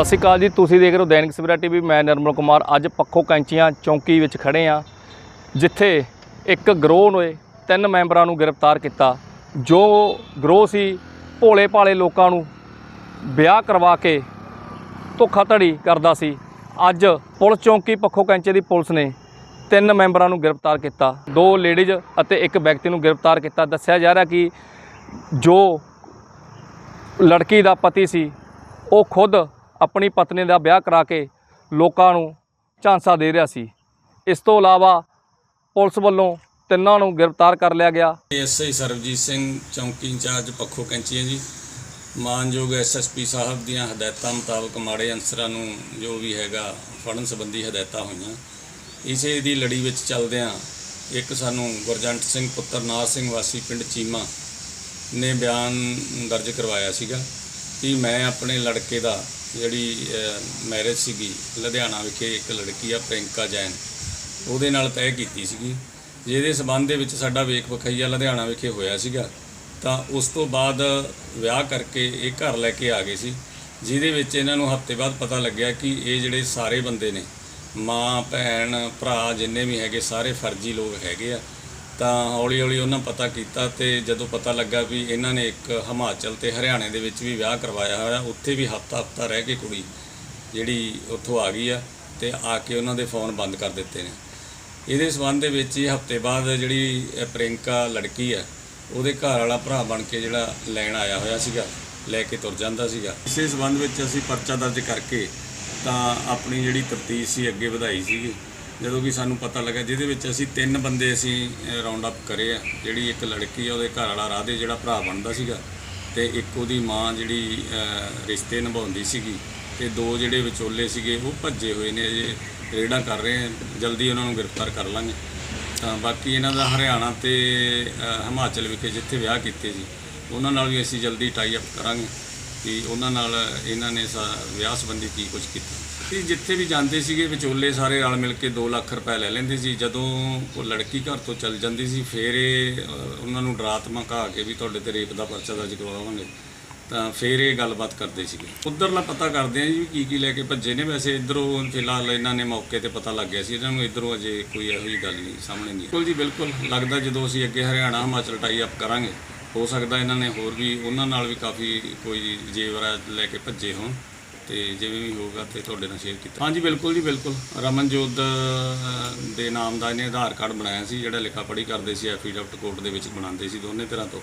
ਸਤਿ ਸ਼੍ਰੀ ਅਕਾਲ ਜੀ, ਤੁਸੀਂ ਦੇਖ ਰਹੇ ਹੋ ਦੈਨਿਕ ਸਵੇਰਾ ਟੀਵੀ। ਮੈਂ ਨਿਰਮਲ ਕੁਮਾਰ। ਅੱਜ ਪੱਖੋ ਕੈਂਚੀਆਂ ਚੌਂਕੀ ਵਿੱਚ ਖੜੇ ਆ, ਜਿੱਥੇ ਇੱਕ ਗਰੋਹ ਨੇ ਤਿੰਨ ਮੈਂਬਰਾਂ ਨੂੰ ਗ੍ਰਿਫਤਾਰ ਕੀਤਾ। ਜੋ ਗਰੋਹ ਸੀ ਭੋਲੇ ਭਾਲੇ ਲੋਕਾਂ ਨੂੰ ਵਿਆਹ ਕਰਵਾ ਕੇ ਧੋਖਾਧੜੀ ਕਰਦਾ ਸੀ। ਅੱਜ ਪੁਲਿਸ ਚੌਂਕੀ ਪੱਖੋ ਕੈਂਚੇ ਦੀ ਪੁਲਿਸ ਨੇ ਤਿੰਨ ਮੈਂਬਰਾਂ ਨੂੰ ਗ੍ਰਿਫਤਾਰ ਕੀਤਾ। ਦੋ ਲੇਡੀਜ਼ ਅਤੇ ਇੱਕ ਵਿਅਕਤੀ ਨੂੰ ਗ੍ਰਿਫਤਾਰ ਕੀਤਾ। ਦੱਸਿਆ ਜਾ ਰਿਹਾ ਕਿ ਜੋ ਲੜਕੀ ਦਾ ਪਤੀ ਸੀ, ਉਹ ਖੁਦ ਆਪਣੀ ਪਤਨੀ ਦਾ ਵਿਆਹ ਕਰਾ ਕੇ ਲੋਕਾਂ ਨੂੰ ਝਾਂਸਾ ਦੇ ਰਿਹਾ ਸੀ। ਇਸ ਤੋਂ ਇਲਾਵਾ ਪੁਲਿਸ ਵੱਲੋਂ ਤਿੰਨਾਂ ਨੂੰ ਗ੍ਰਿਫਤਾਰ ਕਰ ਲਿਆ ਗਿਆ। ਐਸਆਈ ਸਰਬਜੀਤ ਸਿੰਘ ਚੌਂਕੀ ਇੰਚਾਰਜ ਪੱਖੋ ਕੈਂਚੀਆਂ ਜੀ, ਮਾਨਯੋਗ ਐਸਐਸਪੀ ਸਾਹਿਬ ਦੀਆਂ ਹਦਾਇਤਾਂ ਮੁਤਾਬਕ ਮਾੜੇ ਅਨਸਰਾਂ ਨੂੰ ਜੋ ਵੀ ਹੈਗਾ ਫੜਨ ਸੰਬੰਧੀ ਹਦਾਇਤਾਂ ਹੋਈਆਂ। ਇਸੇ ਦੀ ਲੜੀ ਵਿੱਚ ਚੱਲਦਿਆਂ ਇੱਕ ਸਾਨੂੰ ਗੁਰਜੰਟ ਸਿੰਘ ਪੁੱਤਰ ਨਾਰ ਸਿੰਘ ਵਾਸੀ ਪਿੰਡ ਚੀਮਾ ਨੇ ਬਿਆਨ ਦਰਜ ਕਰਵਾਇਆ ਸੀਗਾ। ਕਿ ਮੈਂ ਆਪਣੇ ਲੜਕੇ ਦਾ ਜਿਹੜੀ ਮੈਰਿਜ ਸੀਗੀ, ਲੁਧਿਆਣਾ ਵਿਖੇ ਇੱਕ ਲੜਕੀ ਆ ਪ੍ਰਿੰਕਾ ਜੈਨ, ਉਹਦੇ ਨਾਲ ਤੈਅ ਕੀਤੀ ਸੀਗੀ। ਜਿਹਦੇ ਸਬੰਧ ਦੇ ਵਿੱਚ ਸਾਡਾ ਵੇਖ ਵਖਈਆ ਲੁਧਿਆਣਾ ਵਿਖੇ ਹੋਇਆ ਸੀਗਾ। ਤਾਂ ਉਸ ਤੋਂ ਬਾਅਦ ਵਿਆਹ ਕਰਕੇ ਇਹ ਘਰ ਲੈ ਕੇ ਆ ਗਏ ਸੀ, ਜਿਹਦੇ ਵਿੱਚ ਇਹਨਾਂ ਨੂੰ ਹਫ਼ਤੇ ਬਾਅਦ ਪਤਾ ਲੱਗਿਆ ਕਿ ਇਹ ਜਿਹੜੇ ਸਾਰੇ ਬੰਦੇ ਨੇ, ਮਾਂ, ਭੈਣ, ਭਰਾ, ਜਿੰਨੇ ਵੀ ਹੈਗੇ, ਸਾਰੇ ਫਰਜ਼ੀ ਲੋਕ ਹੈਗੇ ਆ। ਤਾਂ ਹੌਲੀ ਹੌਲੀ ਉਹਨਾਂ ਪਤਾ ਕੀਤਾ ਤੇ ਜਦੋਂ ਪਤਾ ਲੱਗਾ ਵੀ ਇਹਨਾਂ ਨੇ ਇੱਕ ਹਿਮਾਚਲ ਤੇ ਹਰਿਆਣੇ ਦੇ ਵਿੱਚ ਵੀ ਵਿਆਹ ਕਰਵਾਇਆ ਹੋਇਆ, ਉੱਥੇ ਵੀ ਹਫ਼ਤਾ ਹਫ਼ਤਾ ਰਹਿ ਕੇ ਕੁੜੀ ਜਿਹੜੀ ਉੱਥੋਂ ਆ ਗਈ ਆ ਤੇ ਆ ਕੇ ਉਹਨਾਂ ਦੇ ਫੋਨ ਬੰਦ ਕਰ ਦਿੱਤੇ ਨੇ। ਇਹਦੇ ਸਬੰਧ ਦੇ ਵਿੱਚ ਹੀ ਹਫ਼ਤੇ ਬਾਅਦ ਜਿਹੜੀ ਇਹ ਪ੍ਰਿੰਕਾ ਲੜਕੀ ਆ, ਉਹਦੇ ਘਰ ਵਾਲਾ ਭਰਾ ਬਣ ਕੇ ਜਿਹੜਾ ਲੈਣ ਆਇਆ ਹੋਇਆ ਸੀਗਾ, ਲੈ ਕੇ ਤੁਰ ਜਾਂਦਾ ਸੀਗਾ। ਇਸੇ ਸਬੰਧ ਵਿੱਚ ਅਸੀਂ ਪਰਚਾ ਦਰਜ ਕਰਕੇ ਤਾਂ ਆਪਣੀ ਜਿਹੜੀ ਤਫਤੀਸ਼ ਸੀ, ਅੱਗੇ ਵਧਾਈ ਸੀਗੀ। ਜਦੋਂ ਕਿ ਸਾਨੂੰ ਪਤਾ ਲੱਗਾ ਜਿਹਦੇ ਵਿੱਚ ਅਸੀਂ ਤਿੰਨ ਬੰਦੇ ਅਸੀਂ ਰਾਉਂਡ ਅਪ ਕਰੇ ਆ। ਜਿਹੜੀ ਇੱਕ ਲੜਕੀ ਆ, ਉਹਦੇ ਘਰ ਵਾਲਾ ਰਾਧੇ, ਜਿਹੜਾ ਭਰਾ ਬਣਦਾ ਸੀਗਾ ਤੇ ਇੱਕ ਉਹਦੀ ਮਾਂ ਜਿਹੜੀ ਰਿਸ਼ਤੇ ਨਿਭਾਉਂਦੀ ਸੀਗੀ ਤੇ ਦੋ ਜਿਹੜੇ ਵਿਚੋਲੇ ਸੀਗੇ, ਉਹ ਭੱਜੇ ਹੋਏ ਨੇ, ਅਜੇ ਰੇਡਾਂ ਕਰ ਰਹੇ ਆ। ਜਲਦੀ ਉਹਨਾਂ ਨੂੰ ਗ੍ਰਿਫਤਾਰ ਕਰ ਲਾਂਗੇ। ਤਾਂ ਬਾਕੀ ਇਹਨਾਂ ਦਾ ਹਰਿਆਣਾ ਤੇ ਹਿਮਾਚਲ ਵਿਖੇ ਜਿੱਥੇ ਵਿਆਹ ਕੀਤੇ ਸੀ, ਉਹਨਾਂ ਨਾਲ ਵੀ ਅਸੀਂ ਜਲਦੀ ਟਾਈ ਅਪ ਕਰਾਂਗੇ ਕਿ ਉਹਨਾਂ ਨਾਲ ਇਹਨਾਂ ਨੇ ਸਾ- ਵਿਆਹ ਸੰਬੰਧੀ ਕੀ ਕੁਝ ਕੀਤਾ। ਕਿ ਜਿੱਥੇ ਵੀ ਜਾਂਦੇ ਸੀਗੇ ਵਿਚੋਲੇ ਸਾਰੇ ਰਲ ਮਿਲ ਕੇ 2 ਲੱਖ ਰੁਪਏ ਲੈ ਲੈਂਦੇ ਸੀ। ਜਦੋਂ ਉਹ ਲੜਕੀ ਘਰ ਤੋਂ ਚਲ ਜਾਂਦੀ ਸੀ ਫਿਰ ਇਹ ਅਹ, ਉਹਨਾਂ ਨੂੰ ਡਰਾ ਧਮਕਾ ਕੇ ਵੀ ਤੁਹਾਡੇ ਤੇ ਰੇਪ ਦਾ ਪਰਚਾ ਦਰਜ ਕਰਵਾਵਾਂਗੇ। ਤਾਂ ਫਿਰ ਇਹ ਗੱਲਬਾਤ ਕਰਦੇ ਸੀਗੇ। ਉਧਰਲਾ ਪਤਾ ਕਰਦੇ ਆ ਜੀ ਵੀ ਕੀ ਕੀ ਲੈ ਕੇ ਭੱਜੇ ਨੇ। ਵੈਸੇ ਇਧਰੋਂ ਫਿਲਹਾਲ ਇਹਨਾਂ ਨੇ ਮੌਕੇ ਤੇ ਪਤਾ ਲੱਗ ਗਿਆ ਸੀ। ਇਹਨਾਂ ਨੂੰ ਇਧਰੋਂ ਅਜੇ ਕੋਈ ਇਹੋ ਜਿਹੀ ਗੱਲ ਨਹੀਂ ਸਾਹਮਣੇ ਨਹੀਂ ਆਈ। ਬਿਲਕੁਲ ਜੀ ਬਿਲਕੁਲ। ਲੱਗਦਾ ਜਦੋਂ ਅਸੀਂ ਅੱਗੇ ਹਰਿਆਣਾ ਹਿਮਾਚਲ ਟਾਈ ਅਪ ਕਰਾਂਗੇ ਹੋ ਸਕਦਾ ਇਹਨਾਂ ਨੇ ਹੋਰ ਵੀ ਉਹਨਾਂ ਨਾਲ ਵੀ ਕਾਫੀ ਕੋਈ ਜੇਵਰਾ ਲੈ ਕੇ ਭੱਜੇ ਹੋਣ। ਤੇ ਜਿਵੇਂ ਵੀ ਹੋਊਗਾ ਤੇ ਤੁਹਾਡੇ ਨਾਲ ਸ਼ੇਅਰ ਕੀਤਾ। ਹਾਂਜੀ ਬਿਲਕੁਲ ਜੀ ਬਿਲਕੁਲ। ਰਮਨਜੋਤ ਦੇ ਨਾਮ ਦਾ ਇਹਨੇ ਆਧਾਰ ਕਾਰਡ ਬਣਾਇਆ ਸੀ ਜਿਹੜਾ ਲਿਖਾ ਪੜ੍ਹੀ ਕਰਦੇ ਸੀ ਐਫੀਡੈਵਿਟ ਕੋਰਟ ਦੇ ਵਿੱਚ ਬਣਾਉਂਦੇ ਸੀ ਦੋਨੇ ਤਰ੍ਹਾਂ ਤੋਂ।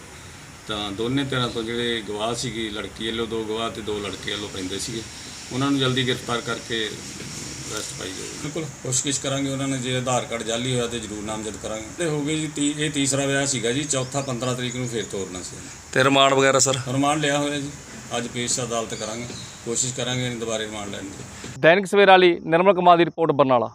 ਤਾਂ ਦੋਨੇ ਤਰ੍ਹਾਂ ਤੋਂ ਜਿਹੜੇ ਗਵਾਹ ਸੀਗੀ ਲੜਕੀ ਵੱਲੋਂ ਦੋ ਗਵਾਹ ਤੇ ਦੋ ਲੜਕੇ ਵੱਲੋਂ ਪੈਂਦੇ ਸੀਗੇ। ਉਹਨਾਂ ਨੂੰ ਜਲਦੀ ਗ੍ਰਿਫਤਾਰ ਕਰਕੇ ਅਰੈਸਟ ਪਾਈ ਜਾਊਗੀ। ਬਿਲਕੁਲ ਕੋਸ਼ਿਸ਼ ਕਰਾਂਗੇ ਉਹਨਾਂ ਨੇ ਜੇ ਆਧਾਰ ਕਾਰਡ ਜਾਲੀ ਹੋਇਆ ਤੇ ਜ਼ਰੂਰ ਨਾਮਜ਼ਦ ਕਰਾਂਗੇ। ਤੇ ਹੋ ਗਏ ਜੀ ਤੀ- ਇਹ ਤੀਸਰਾ ਵਿਆਹ ਸੀਗਾ ਜੀ ਚੌਥਾ 15 ਤਰੀਕ ਨੂੰ ਫੇਰ ਤੋਰਨਾ ਸੀ। ਤੇ ਰਿਮਾਂਡ ਵਗੈਰਾ ਸਰ? ਰਿਮਾਂਡ ਲਿਆ ਹੋਇਆ ਜੀ। ਅੱਜ ਪੇਸ਼ ਅਦਾਲਤ ਕਰਾਂਗੇ, ਕੋਸ਼ਿਸ਼ ਕਰਾਂਗੇ ਦੁਬਾਰੇ ਰਿਮਾਂਡ ਲੈਣ ਦੀ। ਦੈਨਿਕ ਸਵੇਰਾ ਲਈ ਨਿਰਮਲ ਕੁਮਾਰ ਦੀ ਰਿਪੋਰਟ ਬਰਨਾਲਾ।